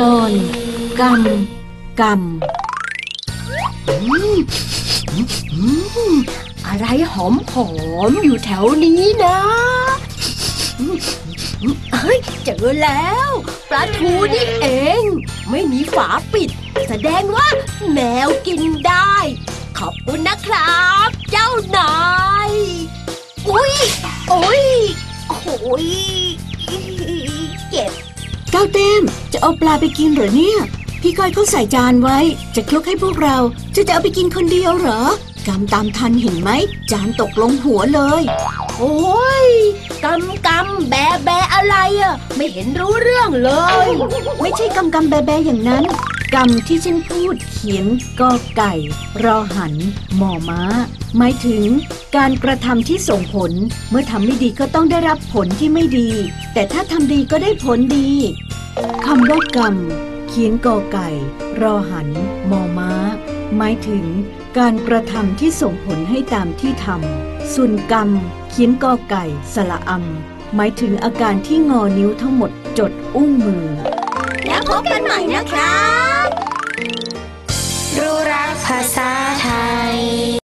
ตอนกรรมกรรมอะไรหอมหอมอยู่แถวนี้นะเฮ้ยเจอแล้วปลาทูนี่เอง ไม่มีฝาปิด แสดงว่าแมวกินได้ ขอบคุณนะครับ เจ้านายอุ้ยโอ้ยโอ้ยเจ็บ ก้าวเต้มจะเอาปลาไปกินเหรอเนี่ย พี่ก้อยเขาใส่จานไว้ จะคลุกให้พวกเรา จะจะเอาไปกินคนเดียวเหรอกำตามทันเห็นไหม จานตกลงหัวเลย โอ้ยกำกำแบแบอะไรอะไม่เห็นรู้เรื่องเลย ไม่ใช่กำกำแบแบอย่างนั้นกำที่ฉันพูดเขียนกอไก่ รอหันหมอม้าหมายถึง การกระทำที่ส่งผล เมื่อทำไม่ดีก็ต้องได้รับผลที่ไม่ดี แต่ถ้าทำดีก็ได้ผลดีคำว่ากรรม เขียนกอไก่ รอหัน มอม้า หมายถึง การกระทำที่ส่งผลให้ตามที่ทำส่วนกรรม เขียนกอไก่ สละอำหมายถึงอาการที่งอนิ้วทั้งหมดจดอุ้งมือ แล้วพบกันใหม่นะครับรู้รักภาษาไทย